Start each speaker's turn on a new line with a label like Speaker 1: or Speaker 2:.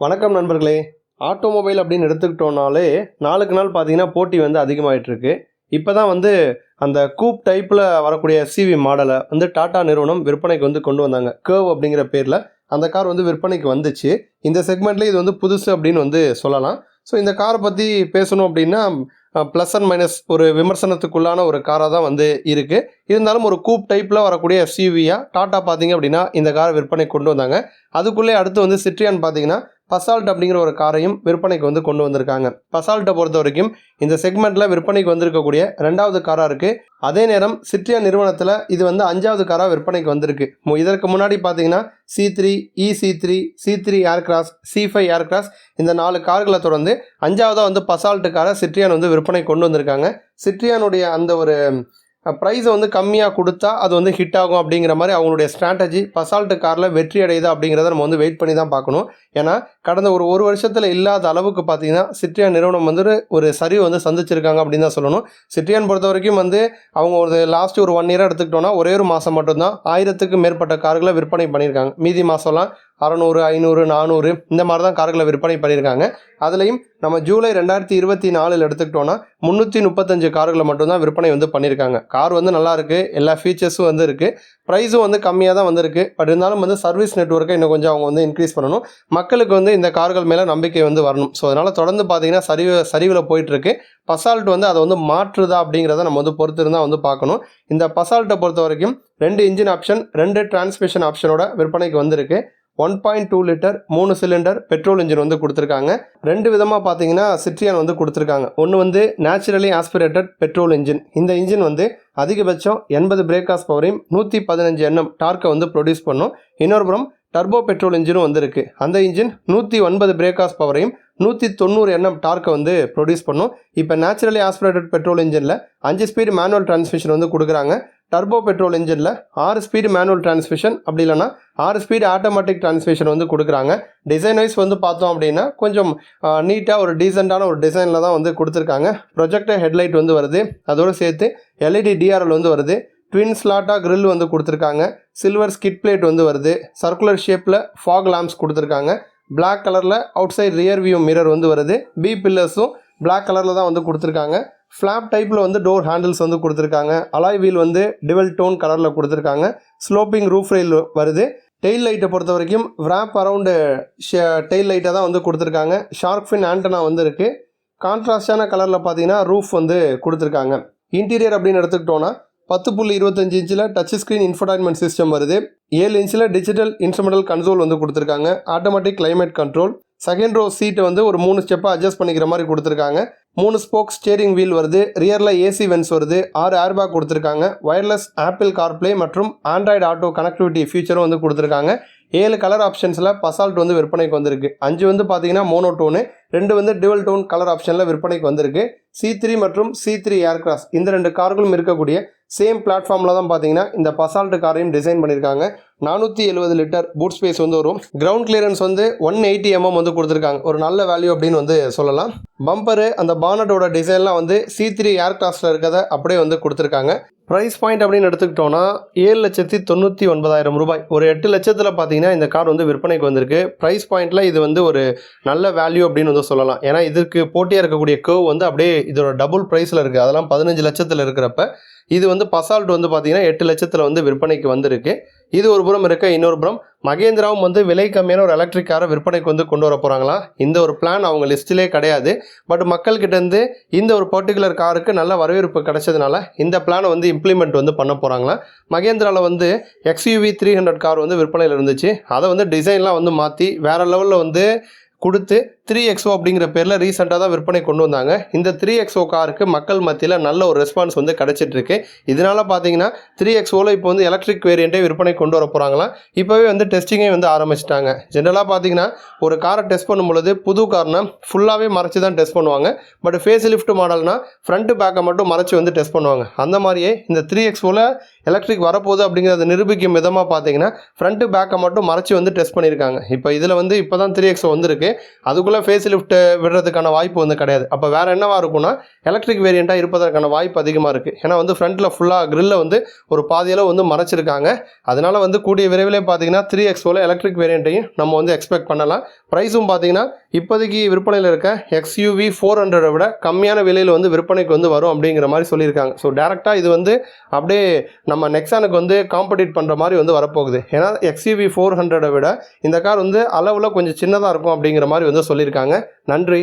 Speaker 1: வணக்கம் நண்பர்களே. ஆட்டோமொபைல் அப்படின்னு எடுத்துக்கிட்டோம்னாலே நாளுக்கு நாள் பார்த்தீங்கன்னா போட்டி வந்து அதிகமாகிட்டுருக்கு இப்போ தான் வந்து அந்த கூப் டைப்பில் வரக்கூடிய சிவி மாடலை வந்து டாடா நிறுவனம் விற்பனைக்கு வந்து கொண்டு வந்தாங்க. கேர்வ் அப்படிங்கிற பேரில் அந்த கார் வந்து விற்பனைக்கு வந்துச்சு. இந்த செக்மெண்ட்லேயே இது வந்து புதுசு அப்படின்னு வந்து சொல்லலாம். ஸோ இந்த காரை பற்றி பேசணும் அப்படின்னா ப்ளஸ் அண்ட் மைனஸ் ஒரு விமர்சனத்துக்குள்ளான ஒரு காராக தான் வந்து இருக்குது இருந்தாலும் ஒரு கூப் டைப்பில் வரக்கூடிய எஸ்யூவியாக டாட்டா பார்த்தீங்க அப்படின்னா இந்த காரை விற்பனைக்கு கொண்டு வந்தாங்க. அதுக்குள்ளே அடுத்து வந்து சிட்ரியான் பார்த்தீங்கன்னா பசால்ட் அப்படிங்கிற ஒரு காரையும் விற்பனைக்கு வந்து கொண்டு வந்திருக்காங்க. பசால்ட்டை பொறுத்த வரைக்கும் இந்த செக்மெண்ட்டில் விற்பனைக்கு வந்திருக்கக்கூடிய ரெண்டாவது காராக இருக்குது அதே நேரம் சிட்ரியா நிறுவனத்தில் இது வந்து அஞ்சாவது காராக விற்பனைக்கு வந்திருக்கு. மு- இதற்கு முன்னாடி பார்த்தீங்கன்னா C three E C three C three Aircross C five Aircross இந்த நாலு கார்களை தொடர்ந்து அஞ்சாவதாக வந்து பசால்ட்டு காரை சிட்ரியான் வந்து விற்பனை கொண்டு வந்திருக்காங்க. சிட்ரியானுடைய அந்த ஒரு ப்ரைஸை வந்து கம்மியாக கொடுத்தா அது வந்து ஹிட் ஆகும் அப்படிங்கிற மாதிரி அவங்களுடைய ஸ்ட்ராட்டஜி பசால்ட்டு காரில் வெற்றி அடையுதா அப்படிங்கிறத நம்ம வந்து வெயிட் பண்ணி தான் பார்க்கணும். ஏன்னா கடந்த ஒரு ஒரு வருஷத்தில் இல்லாத அளவுக்கு பார்த்தீங்கன்னா சிட்ரியான் நிறுவனம் வந்து ஒரு சரிவு வந்து சந்திச்சிருக்காங்க அப்படின்னு தான் சொல்லணும். சிட்ரியான் பொறுத்த வரைக்கும் வந்து அவங்க ஒரு லாஸ்ட் ஒரு ஒன் இயராக எடுத்துக்கிட்டோன்னா ஒரே ஒரு மாதம் மட்டும்தான் ஆயிரத்துக்கு மேற்பட்ட கார்களை விற்பனை பண்ணியிருக்காங்க. மீதி மாதம்லாம் அறநூறு ஐநூறு நானூறு இந்த மாதிரி தான் கார்களை விற்பனை பண்ணியிருக்காங்க. அதுலேயும் நம்ம ஜூலை ரெண்டாயிரத்தி இருபத்தி நாலில் எடுத்துக்கிட்டோன்னா முந்நூற்றி முப்பத்தஞ்சு கார்களை மட்டும்தான் விற்பனை வந்து பண்ணியிருக்காங்க. கார் வந்து நல்லாயிருக்கு எல்லா ஃபீச்சர்ஸும் வந்து இருக்குது ப்ரைஸும் வந்து கம்மியாக தான் வந்திருக்கு. பட் இருந்தாலும் வந்து சர்வீஸ் நெட்ஒர்க்கை இன்னும் கொஞ்சம் அவங்க வந்து இன்க்ரீஸ் பண்ணணும். மக்களுக்கு வந்து இந்த கார்கள் மேலே நம்பிக்கை வந்து வரணும். ஸோ அதனால் தொடர்ந்து பார்த்தீங்கன்னா சரிவு சரிவில் போயிட்டுருக்கு. பசால்ட் வந்து அதை வந்து மாற்றுதா அப்படிங்கிறத நம்ம வந்து பொறுத்து இருந்தால் வந்து பார்க்கணும். இந்த பசால்ட்டை பொறுத்த வரைக்கும் ரெண்டு இன்ஜின் ஆப்ஷன் ரெண்டு டிரான்ஸ்மிஷன் ஆப்ஷனோட விற்பனைக்கு வந்திருக்கு. ஒன் பாயிண்ட் டூ லிட்டர் மூணு சிலிண்டர் பெட்ரோல் இன்ஜின் வந்து கொடுத்துருக்காங்க. ரெண்டு விதமாக பார்த்தீங்கன்னா சிட்ரியான் வந்து கொடுத்துருக்காங்க. ஒன்று வந்து நேச்சுரலி ஆஸ்பிரேட்டட் பெட்ரோல் இன்ஜின் இந்த இன்ஜின் வந்து அதிகபட்சம் எண்பது பிரேக்காஸ் பவரையும் நூற்றி பதினஞ்சு எண்ணம் டார்க்கை வந்து ப்ரொடியூஸ் பண்ணும். இன்னொரு புறம் டர்போ பெட்ரோல் இன்ஜினும் வந்திருக்கு. அந்த இன்ஜின் நூற்றி ஒன்பது பிரேக்காஸ் பவரையும் நூற்றி தொண்ணூறு எண்ணம் டார்க்கை வந்து ப்ரொடியூஸ் பண்ணும். இப்போ நேச்சுரலி ஆஸ்பிரேட்டட் பெட்ரோல் இன்ஜினில் அஞ்சு ஸ்பீடு மேனுவல் டிரான்ஸ்மிஷன் வந்து கொடுக்குறாங்க. டர்போ பெட்ரோல் இன்ஜினில் ஆறு ஸ்பீடு மேனுவல் டிரான்ஸ்மிஷன் அப்படி இல்லைன்னா ஆறு ஸ்பீடு ஆட்டோமேட்டிக் டிரான்ஸ்மிஷன் வந்து கொடுக்குறாங்க. டிசைன் வைஸ் வந்து பார்த்தோம் அப்படின்னா கொஞ்சம் நீட்டாக ஒரு டீசெண்டான ஒரு டிசைனில் தான் வந்து கொடுத்துருக்காங்க. ப்ரொஜெக்டர் ஹெட்லைட் வந்து வருது. அதோடு சேர்த்து எல்இடி டிஆர்எல் வந்து வருது. ட்வின் ஸ்லாட்டாக க்ரில் வந்து கொடுத்துருக்காங்க. சில்வர் ஸ்கிட் பிளேட் வந்து வருது. சர்க்குலர் ஷேப்பில் ஃபாக் லேம்ப்ஸ் கொடுத்துருக்காங்க. பிளாக் கலரில் outside rear view mirror வந்து வருது. பி பில்லர்ஸும் பிளாக் கலரில் தான் வந்து கொடுத்துருக்காங்க. ஃப்ளாப் டைப்பில் வந்து டோர் ஹேண்டில்ஸ் வந்து கொடுத்துருக்காங்க. அலாய் வீல் வந்து டிவல் டோன் கலரில் கொடுத்துருக்காங்க. ஸ்லோப்பிங் ரூஃப் ரெயில் வருது. டெயில் லைட்டை பொறுத்த வரைக்கும் ரேப் அரவுண்டு டெயில் லைட்டை தான் வந்து கொடுத்துருக்காங்க. ஷார்க் ஃபின் ஆண்டனா வந்து இருக்குது கான்ட்ராஸ்டான கலரில் பார்த்தீங்கன்னா ரூஃப் வந்து கொடுத்துருக்காங்க. இன்டீரியர் அப்படின்னு எடுத்துக்கிட்டோன்னா பத்து புள்ளி இருபத்தஞ்சு இன்ச்சில் டச் ஸ்க்ரீன் இன்ஃபர்டைன்மெண்ட் சிஸ்டம் வருது. ஏழு இன்ச்சில் டிஜிட்டல் இன்ஸ்ட்ருமெண்டல் கன்சோல் வந்து கொடுத்துருக்காங்க. Automatic climate control second row சீட்டை வந்து ஒரு மூணு ஸ்டெப்பாக அட்ஜஸ்ட் பண்ணிக்கிற மாதிரி கொடுத்துருக்காங்க. மூணு ஸ்போக் ஸ்டேரிங் வீல் வருது ரியரில் ஏசி வென்ஸ் வருது ஆறு ஏர்பேக் கொடுத்துருக்காங்க ஒயர்லெஸ் ஆப்பிள் கார்ப்ளே மற்றும் ஆண்ட்ராய்டு ஆட்டோ கனெக்டிவிட்டி ஃபியூச்சரும் வந்து கொடுத்துருக்காங்க. ஏழு கலர் ஆப்ஷன்ஸில் பசால்ட் வந்து விற்பனைக்கு வந்திருக்கு. அஞ்சு வந்து பார்த்தீங்கன்னா மோனோ டோனு ரெண்டு வந்து டிவல் டோன் கலர் ஆப்ஷனில் விற்பனைக்கு வந்திருக்கு. சி த்ரீ மற்றும் சி த்ரீ ஏர்கிராஸ் இந்த ரெண்டு கார்களும் இருக்கக்கூடிய சேம் பிளாட்ஃபார்மில் தான் பார்த்தீங்கன்னா இந்த பசால்ட் காரையும் டிசைன் பண்ணியிருக்காங்க நானூற்றி எழுபது லிட்டர் பூட் ஸ்பேஸ் வந்து வரும். கிரவுண்ட் கிளியரன்ஸ் வந்து ஒன் எயிட்டி எம்எம் வந்து கொடுத்துருக்காங்க. ஒரு நல்ல வேல்யூ அப்படின்னு வந்து சொல்லலாம். பம்பரு அந்த பானட்டோட டிசைன்லாம் வந்து சி த்ரீ ஏர்கிராஃப்டில் இருக்கிறத அப்படியே வந்து கொடுத்துருக்காங்க. ப்ரைஸ் பாயிண்ட் அப்படின்னு எடுத்துக்கிட்டோன்னா ஏழு லட்சத்தி தொண்ணூற்றி ஒன்பதாயிரம் ரூபாய். ஒரு எட்டு லட்சத்தில் பார்த்தீங்கன்னா இந்த கார் வந்து விற்பனைக்கு வந்திருக்கு. ப்ரைஸ் பாயிண்ட்டில் இது வந்து ஒரு நல்ல வேல்யூ அப்படின்னு வந்து சொல்லலாம். ஏன்னா இதுக்கு போட்டியாக இருக்கக்கூடிய கேவ் வந்து அப்படியே இதோட டபுள் ப்ரைஸில் இருக்குது அதெல்லாம் பதினஞ்சு லட்சத்தில் இருக்கிறப்ப இது வந்து பசால்ட் வந்து பார்த்தீங்கன்னா எட்டு லட்சத்தில் வந்து விற்பனைக்கு வந்திருக்கு. இது ஒரு புறம் இருக்க இன்னொரு புறம். மகேந்திராவும் வந்து விலை கம்மியான ஒரு எலக்ட்ரிக் காரை விற்பனைக்கு வந்து கொண்டு வர போகிறாங்களா இந்த ஒரு பிளான் அவங்க லிஸ்ட்டிலே கிடையாது. பட் மக்கள்கிட்டேருந்து இந்த ஒரு பர்டிகுலர் காருக்கு நல்ல வரவேற்பு கிடைச்சதுனால இந்த பிளானை வந்து இம்ப்ளிமெண்ட் வந்து பண்ண போகிறாங்களா மகேந்திராவில் வந்து எக்ஸ்யூவி த்ரீ ஹண்ட்ரட் கார் வந்து விற்பனையில் இருந்துச்சு. அதை வந்து டிசைன்லாம் வந்து மாற்றி வேறு லெவலில் வந்து கொடுத்து த்ரீ எக்ஸோ அப்படிங்கிற பேரில் ரீசெண்டாக தான் விற்பனை கொண்டு வந்தாங்க. இந்த த்ரீ எக்ஸோ காருக்கு மக்கள் மத்தியில் நல்ல ஒரு ரெஸ்பான்ஸ் வந்து கிடச்சிட்ருக்கு. இதனால் இதனால பார்த்தீங்கன்னா த்ரீ எக்ஸோவில் இப்போ வந்து எலக்ட்ரிக் வேரியண்ட்டே விற்பனை கொண்டு வர போகிறாங்களாம் இப்போவே வந்து டெஸ்டிங்கே வந்து ஆரம்பிச்சிட்டாங்க. ஜென்ரலாக பார்த்தீங்கன்னா ஒரு காரை டெஸ்ட் பண்ணும்பொழுது புது கார்னால் ஃபுல்லாகவே மறைச்சி தான் டெஸ்ட் பண்ணுவாங்க. பட் ஃபேஸ் லிஃப்ட் மாடல்னால் ஃப்ரண்ட்டு பேக்கை மட்டும் மறைச்சி வந்து டெஸ்ட் பண்ணுவாங்க. அந்த மாதிரியே இந்த த்ரீ எக்ஸோவில் எலக்ட்ரிக் வரப்போகுது அப்படிங்கிறத நிரூபிக்கும் விதமாக பார்த்தீங்கன்னா ஃப்ரண்ட்டு பேக்கை மட்டும் மறைச்சி வந்து டெஸ்ட் பண்ணியிருக்காங்க. இப்போ இதில் வந்து இப்போ தான் த்ரீ எக்ஸ் வந்திருக்கு. அதுக்குள்ளே ஃபேஸ் லிஃப்ட் விடுறதுக்கான வாய்ப்பு வந்து கிடையாது. அப்போ வேறு என்னவாக இருக்கும்னா எலக்ட்ரிக் வேரியண்ட்டாக இருப்பதற்கான வாய்ப்பு அதிகமாக இருக்குது ஏன்னா வந்து ஃப்ரண்ட்டில் ஃபுல்லாக க்ரில்ல வந்து ஒரு பாதியளவு வந்து மறைச்சிருக்காங்க. அதனால் வந்து கூடிய விரைவிலே பார்த்தீங்கன்னா த்ரீ எக்ஸோவில் எலக்ட்ரிக் வேரியண்ட்டையும் நம்ம வந்து எக்ஸ்பெக்ட் பண்ணலாம். ப்ரைஸும் பார்த்தீங்கன்னா இப்போதைக்கு விற்பனையில் இருக்க எக்ஸ்யூவி ஃபோர் ஹண்ட்ரடை விட கம்மியான விலையில் வந்து விற்பனைக்கு வந்து வரும் அப்படிங்கிற மாதிரி சொல்லியிருக்காங்க. ஸோ டேரெக்டாக இது வந்து அப்படியே நம்ம நெக்ஸானுக்கு வந்து காம்படிட் பண்ணுற மாதிரி வந்து வரப்போகுது. ஏன்னா எக்ஸ்யூவி ஃபோர் ஹண்ட்ரடை விட இந்த கார் வந்து அளவில் கொஞ்சம் சின்னதாக இருக்கும் அப்படிங்கிற மாதிரி வந்து சொல்லியிருக்காங்க. நன்றி.